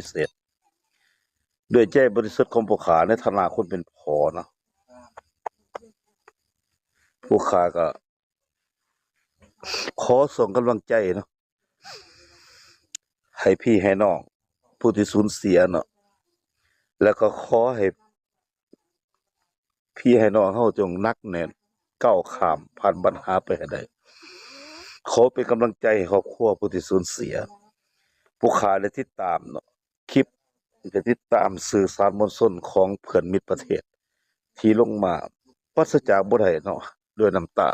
พิเศษ ด้วยใจบริสุทธิ์ของผู้ขาในฐานะคนเป็นพอเนาะผู้ขาก็ ขอส่งกำลังใจเนาะให้พี่ให้น้อง ผู้ที่สูญเสียเนาะแล้วก็ขอให้ พี่ให้น้องเฮาจงนักแน่นก้าวข้ามผ่านปัญหาไปให้ได้ขอเป็นกำลังใจให้ครอบครัวผู้ที่สูญเสีย ผู้ขาได้ติดตามเนาะ คลิปได้ติดตามสื่อสารมวลชนของเพื่อนมิตรประเทศ ที่ลงมาปราศจากบ่ได้เนาะด้วยน้ำตา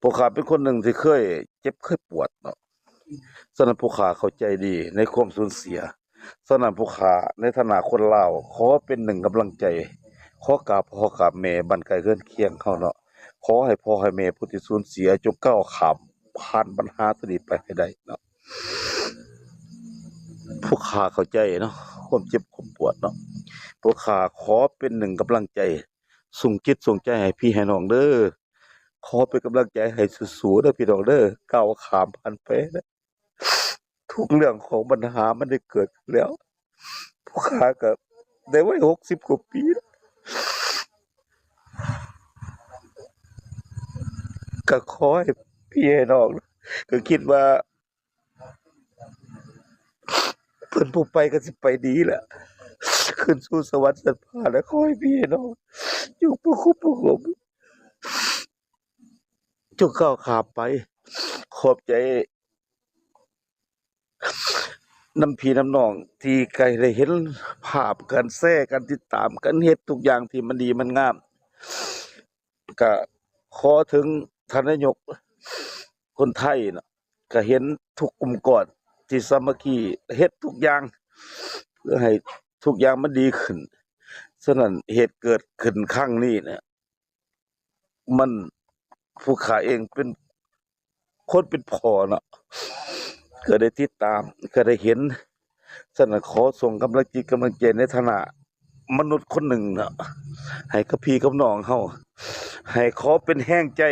ผู้ขาเป็นคนหนึ่งที่เคย เจ็บเคยปวดเนาะฉะนั้นผู้ขาเข้าใจดีในความสูญเสียฉะนั้นผู้ขาในฐานะคนลาวขอเป็นหนึ่งกำลังใจ ขอกราบพ่อกราบแม่บันไกเคลเกินเคียงเขาเนาะขอให้พ่อให้แม่ผู้ที่สูญเสียจงก้าวขามผ่านปัญหาตัวนี้ไปให้ได้เนาะ ผู้ขาเข้าใจเนาะความเจ็บความปวดเนาะผู้ขาขอเป็นหนึ่งกำลังใจส่งจิตส่งใจให้พี่ให้น้องเด้อขอเป็นกำลังใจให้สู้ๆเด้อพี่น้องเด้อก้าวขามผ่านไปนะทุกเรื่องของปัญหามันได้เกิดแล้วผู้ขาก็ได้ไว้หกสิบกว่าปีก็ขอให้พี่ให้น้องก็คิดว่า เพิ่นผู้ไปก็สิไปดีแหละขึ้นสู่สวรรค์สันพาแล้วขอให้พี่น้องอยู่ประคุบประหงมจงก้าวขาไป ขอบใจน้ำพีน้ำนองที่ไกลได้เห็นภาพการแท้การติดตามกันเฮ็ดทุกอย่างที่มันดีมันงาม ก็ขอถึงท่านนายกคนไทยเนาะก็เห็นทุกกลุ่มก่อน ที่สามัคคีเฮ็ดทุกอย่าง เพื่อให้ทุกอย่างมันดีขึ้นฉะนั้นเหตุเกิดขึ้นครั้งนี้เนี่ยมันผู้ขาเองเป็นคนเป็นพอเนาะก็ได้ติดตามก็ได้เห็นฉะนั้นขอส่งกำลังจิตกำลังใจในฐานะมนุษย์คนหนึ่งเนาะให้กับพี่กับน้องเฮาให้ขอเป็นแห้งใจ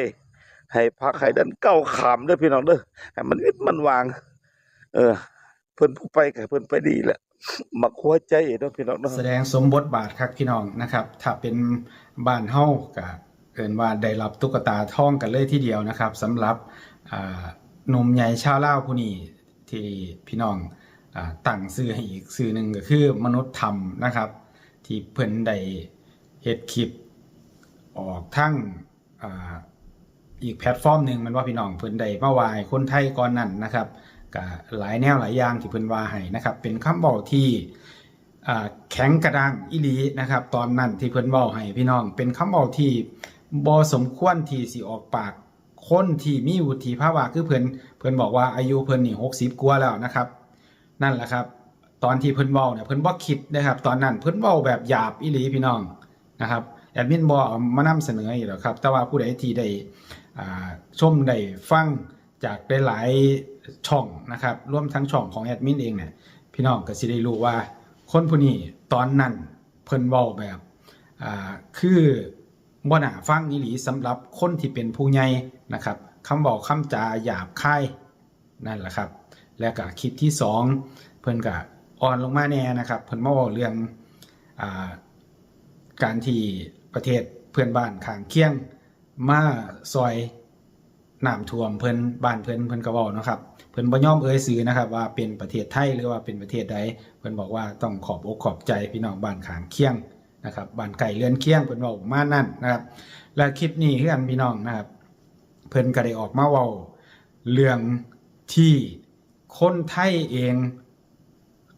ให้พักให้ดันเก้าขามเด้อพี่น้องเด้อให้มันนิดมันวาง เออ เพิ่นผู้ไปกับเพิ่นไปดีแหละมักหัวใจเด้อพี่น้องเด้อแสดงสมบทบาทครับพี่น้องนะครับ ถ้าเป็นบ้านเฮาก็เอินว่าได้รับตุ๊กตาทองกันเลยทีเดียวนะครับสำหรับหนุ่มใหญ่ชาวลาวผู้นี้ที่พี่น้องอ่าตั้งชื่อให้อีกชื่อหนึ่งก็คือมนุษย์ธรรมนะครับ ที่เพิ่นได้เฮ็ดคลิปออกทั้งออีกแพลตฟอร์มหนึ่งมันว่าพี่น้องเพิ่นได้มาวายคนไทยก่อนนั้นนะครับ ก็หลายแนวหลายอย่างที่เพิ่นว่าให้นะครับ เป็นคำบอกที่แข็งกระด้างอีลีนะครับ ตอนนั้นที่เพิ่นเว้าให้พี่น้อง เป็นคำเว้าที่บ่สมควรที่สิออกปากคนที่มีวุฒิภาวะคือเพิ่นเพิ่นบอกว่าอายุเพิ่นนี่60กว่าแล้วนะครับ นั่นแหละครับ ตอนที่เพิ่นเว้าเนี่ยเพิ่นบ่คิดนะครับ ตอนนั้นเพิ่นเว้าแบบหยาบอีหลีพี่น้องนะครับแอดมินบ่เอามานำเสนออีกหรอกครับ แต่ว่าผู้ใดที่ได้ชมได้ฟัง จากหลายช่องนะครับร่วมทั้งช่องของแอดมินเองเนี่ยพี่น้องก็สิได้รู้ว่า คนผู้นี้ตอนนั้นเพิ่นเว้าแบบอ่าคือบ่น่าฟังอีหลีสำหรับคนที่เป็นผู้ใหญ่นะครับคำบอกคำจาหยาบคายนั่นแหละครับ แล้วก็คลิปที่สองเพิ่นก็อ่อนลงมาแน่นะครับเพิ่นมาเว้าเรื่องอการที่ประเทศเพื่อนบ้านข้างเคียงมาซอย น้ำท่วมเพิ่นบ้านเพิ่นเพิ่นก็เว้าเนะครับเพิ่นบ่ยอมเอ่ยชื่อนะครับ ว่าเป็นประเทศไทยหรือว่าเป็นประเทศใดเพิ่นบอกว่าต้องขอบอกขอบใจพี่น้องบ้านขางเคียงนะครับบ้านไก่เรือนเคียงเพิ่นบอกมานั่นนะครับ และคลิปนี้คือกันพี่น้องนะครับ เพิ่นก็ได้ออกมาเว้าเรื่องที่คนไทยเอง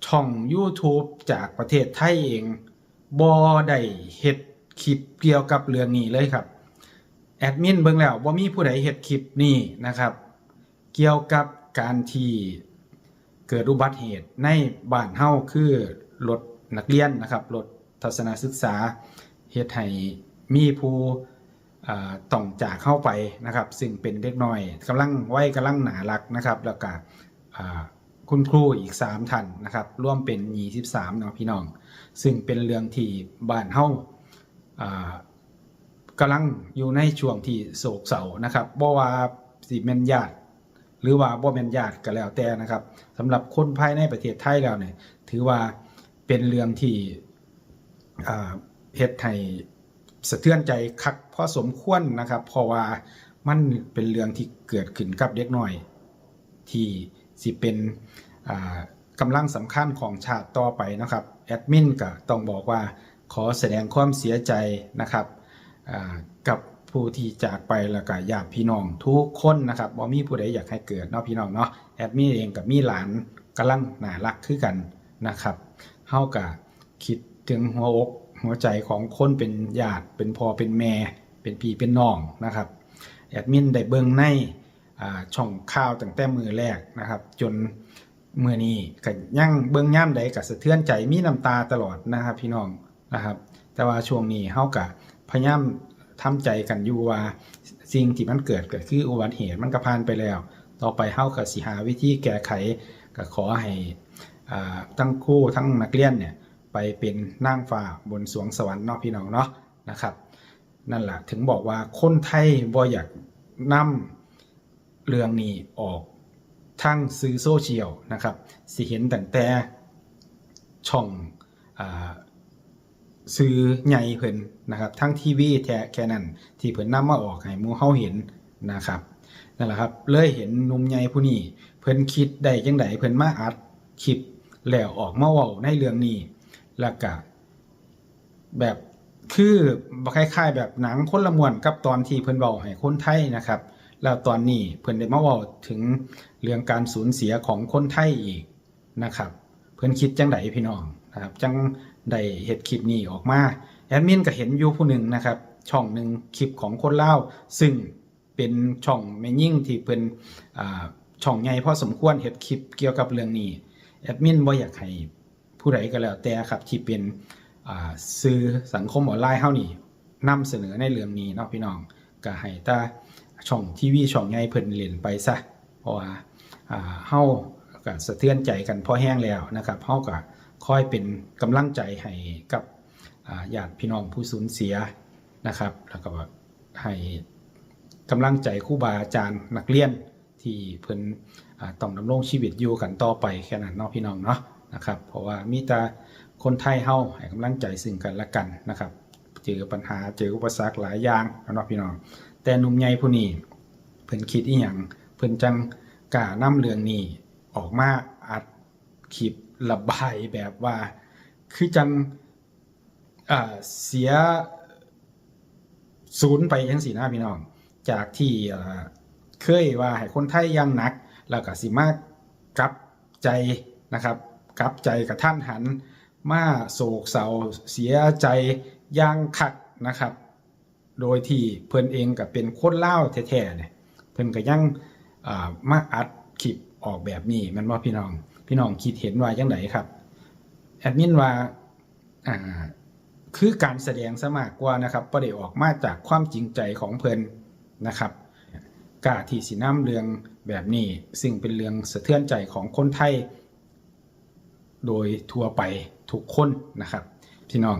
ช่อง YouTube จากประเทศไทยเองบ่ได้เฮ็ดคลิปเกี่ยวกับเรื่องนี้เลยครับ แอดมินเบิ่งแล้วบ่ามีผู้ใดเฮ็ดคลิปนี้นะครับ เกี่ยวกับการที่เกิดอุบัติเหตุในบ้านเฮาคือรถนักเรียนนะครับรถทัศนศึกษาเฮ็ดให้มีผู้อ่าต้องจากเข้าไปนะครับ ซึ่งเป็นเด็กน้อยกำลังวัยกำลังหนารักนะครับ แล้วก็คุณครูอีก 3ท่านนะครับร่วมเป็น 23เนาะพี่น้อง ซึ่งเป็นเรื่องที่บ้านเฮาา กำลังอยู่ในช่วงที่โศกเศร้านะครับบ่ว่าสิแม่นญาติหรือว่าบ่แม่นญาติก็แล้วแต่นะครับสำหรับคนภายในประเทศไทยแล้วเนี่ยถือว่าเป็นเรื่องที่เฮ็ดให้สะเทือนใจคักพอสมควรนะครับเพราะว่ามันเป็นเรื่องที่เกิดขึ้นกับเด็กน้อย ที่สิเป็นอ่ากำลังสำคัญของชาติต่อไปนะครับแอดมินก็ต้องบอกว่าขอแสดงความเสียใจนะครับ กับผู้ที่จากไปแล้วก็ญาติพี่น้องทุกคนนะครับบ่มีผู้ใดอยากให้เกิดเนาะพี่น้องเนาะแอดมินเองกับมีหลานกำลังน่ารักคือกันนะครับเฮาก็คิดถึงหัวอกหัวใจของคนเป็นญาติเป็นพ่อเป็นแม่ เป็นพี่เป็นน้องนะครับแอดมินได้เบิ่งในช่องข่าวตั้งแต่มือแรกนะครับ จนมือนี้ก็ยังเบื้องย่ำใดกับสะเทือนใจมีน้ำตาตลอดนะครับพี่น้องนะครับ แต่ว่าช่วงนี้เฮากับ พยายามทำใจกันอยู่ว่าสิ่งที่มันเกิดเก็คืออุบัติเหตุมันก็ผ่านไปแล้ว ต่อไปเฮากับสิหาวิธีแก้ไขก็ขอให้ทั้งคู่ทั้งนักเรียนเนี่ยไปเป็นนางฟ้าบนสวงสวรรค์เนาะพี่น้องเนาะนะครับ นั่นแหละถึงบอกว่าคนไทยบ่อยากนำเรื่องนี้ออกทางสื่อโซเชียลนะครับสิเห็นตั้งแต่ช่องอาสื่อใหญ่เพิ่นนะครับทั้งทีวีแท้แค่นั้นที่เพิ่นนำมาออกให้หมู่เฮาเห็นนะครับนั่นแหละครับเลยเห็นหนุ่มใหญ่ผู้นี้เพิ่นคิดได้จังไดเพิ่นมาอัดคลิปแล้วออกมาเว้าในเรื่องนี้แล้วก็แบบคือคล้ายๆ แบบหนังคนละมวนกับตอนที่เพิ่นเว้าให้คนไทยนะครับแล้วตอนนี้เพิ่นได้มาเว้าถึงเรื่องการสูญเสียของคนไทยอีกนะครับ เพิ่นคิดจังไดพี่น้อง นะครับจังได้เฮ็ดคลิปนี้ออกมาแอดมินก็เห็นอยู่ผู้หนึ่งนะครับ ช่องหนึ่งคลิปของคนเล่าซึ่งเป็นช่องแม่ยิ่งที่เพิ่นช่องใหญ่พอสมควรเฮ็ดคลิปเกี่ยวกับเรื่องนี้แอดมินบ่อยากให้ผู้ใดก็แล้วแต่ครับที่เป็นอ่าสื่อสังคมออนไลน์เฮานี่นำเสนอในเรื่องนี้เนาะพี่น้องก็ให้ตาช่องทีวีช่องใหญ่เพิ่นเล่นไปซะเพราะว่าอ่าเฮาก็สะเทือนใจกันพอแห้งแล้วนะครับเฮาก็ คอยเป็นกำลังใจให้กับญาติพี่น้องผู้สูญเสียนะครับ แล้วก็ให้กำลังใจครูบาอาจารย์นักเรียนที่เพิ่นต้องดำรงชีวิตอยู่กันต่อไปแค่นั้นเนาะพี่น้องเนาะนะครับ เพราะว่ามีแต่คนไทยเฮาให้กำลังใจซึ่งกันและกันนะครับเจอปัญหาเจออุปสรรคหลายอย่างเนาะพี่น้อง แต่หนุ่มใหญ่ผู้นี้เพิ่นคิดอีหยังเพิ่นจังกล้านำเรื่องนี้ออกมาอัดคลิป ระบายแบบว่า คือจังเสียศูนย์ไปจังสีหน้าพี่น้อง จากที่เคยว่าให้คนไทยยังหนัก แล้วก็สิมากกลับใจนะครับกลับใจกับท่านหัน มาโศกเศร้าเสียใจย่างคักนะครับ โดยที่เพิ่อนเองก็เป็นคนเล่าแท้ๆเนี่ยเพิ่อนก็ยังอ่ามาอัดคลิปออกแบบนี้มันว่าพี่น้อง พี่น้องคิดเห็นว่าจังไดครับแอดมินว่าอ่าคือการแสดงซะมากกว่านะครับบ่ได้ออกมาจากความจริงใจของเพลินนะครับกาที่สินำเรืองแบบนี้ซึ่งเป็นเรื่องสะเทือนใจของคนไทย โดยทั่วไปทุกคนนะครับ พี่น้อง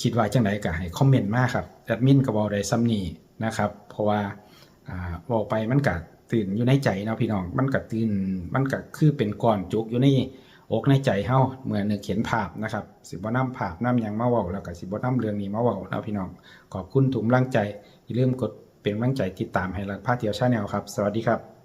คิดว่าจังไดก็ให้คอมเมนต์มาครับแอดมินก็บ่ไดซ้ำนี้นะครับ เพราะว่าอ่าเว้าไปมันก็ ตื่นอยู่ในใจนะพี่น้อง มันก็ตื่นมันก็คือเป็นก้อนจุกอยู่ในอกในใจเฮาเมื่อนึกเขียนภาพนะครับ สิบ่น้ำภาพน้ำยังมาเว้าแล้วก็สิบ่น้ำเรื่องนี้มาเว้าเนะพี่น้อง ขอบคุณทุกกำลังใจอย่าลืมกดเป็นร่างใจติดตามให้รักพาเที่ยวชาแนลครับ สวัสดีครับ